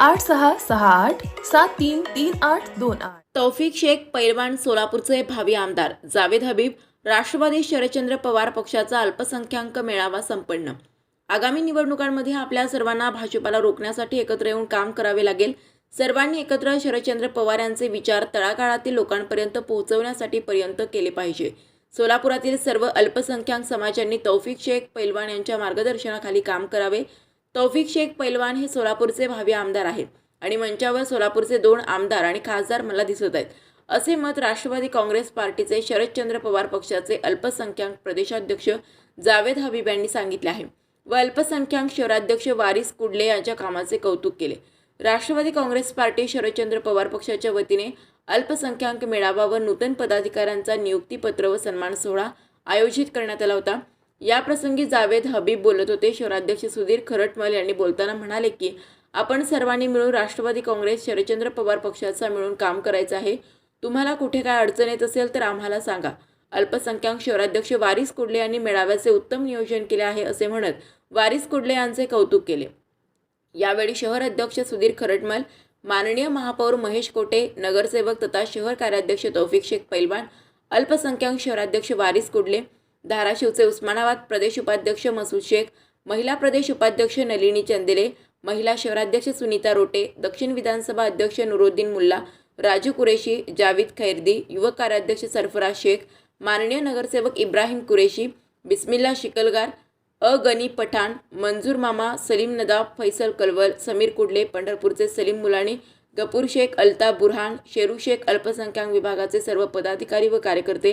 आठ सहा सहा आठ सात तीन तीन आठ दोन आठ. तौफिक शेख पैलवान सोलापूरचे भावी आमदार जावेद हबीब राष्ट्रवादी शरदचंद्र पवार पक्षाचा अल्पसंख्याक मेळावा संपन्न. आगामी निवडणुकांमध्ये आपल्या सर्वांना भाजपाला रोखण्यासाठी एकत्र येऊन काम करावे लागेल. सर्वांनी एकत्र शरदचंद्र पवार यांचे विचार तळागाळातील लोकांपर्यंत पोहोचवण्यासाठी पर्यंत केले पाहिजे. सोलापुरातील सर्व अल्पसंख्याक समाजांनी तौफिक शेख पैलवान यांच्या मार्गदर्शनाखाली काम करावे. तौफिक शेख पैलवान हे सोलापूरचे भावी आमदार आहेत आणि मंचावर सोलापूरचे दोन आमदार आणि खासदार मला दिसत आहेत. असे मत राष्ट्रवादी काँग्रेस पार्टीचे शरदचंद्र पवार पक्षाचे अल्पसंख्याक प्रदेशाध्यक्ष जावेद हबीब यांनी सांगितले आहे व अल्पसंख्याक शहराध्यक्ष वारिस कुडले यांच्या कामाचे कौतुक केले. राष्ट्रवादी काँग्रेस पार्टी शरदचंद्र पवार पक्षाच्या वतीने अल्पसंख्याक मेळावा व नूतन पदाधिकाऱ्यांचा नियुक्तीपत्र व सन्मान सोहळा आयोजित करण्यात आला होता. याप्रसंगी जावेद हबीब बोलत होते. शहराध्यक्ष सुधीर खरटमल यांनी बोलताना म्हणाले की आपण सर्वांनी मिळून राष्ट्रवादी काँग्रेस शरदचंद्र पवार पक्षाचा मिळून काम करायचं आहे. तुम्हाला कुठे काय अडचण येत असेल तर आम्हाला सांगा अल्पसंख्याक शहराध्यक्ष वारिस कुडले यांनी मेळाव्याचे उत्तम नियोजन केले आहे असे म्हणत वारिस कुडले यांचे कौतुक केले. यावेळी शहर अध्यक्ष सुधीर खरटमल माननीय महापौर महेश कोटे नगरसेवक तथा शहर कार्याध्यक्ष तौफिक शेख पैलवान अल्पसंख्याक शहराध्यक्ष वारिस कुडले धाराशिवचे उस्मानाबाद प्रदेश उपाध्यक्ष मसूद शेख महिला प्रदेश उपाध्यक्ष नलिनी चंदेले महिला शहराध्यक्ष सुनीता रोटे दक्षिण विधानसभा अध्यक्ष नुरुद्दीन मुल्ला राजू कुरेशी जावीद खैरदी युवक कार्याध्यक्ष सरफराज शेख माननीय नगरसेवक इब्राहिम कुरेशी बिस्मिल्ला शिकलगार अगनी पठाण मंजूर मामा सलीम नदाब फैसल कलवल समीर कुडले पंढरपूरचे सलीम मुलाणी गपूर शेख अल्ताफ बुरहान शेरू शेख अल्पसंख्याक विभागाचे सर्व पदाधिकारी व कार्यकर्ते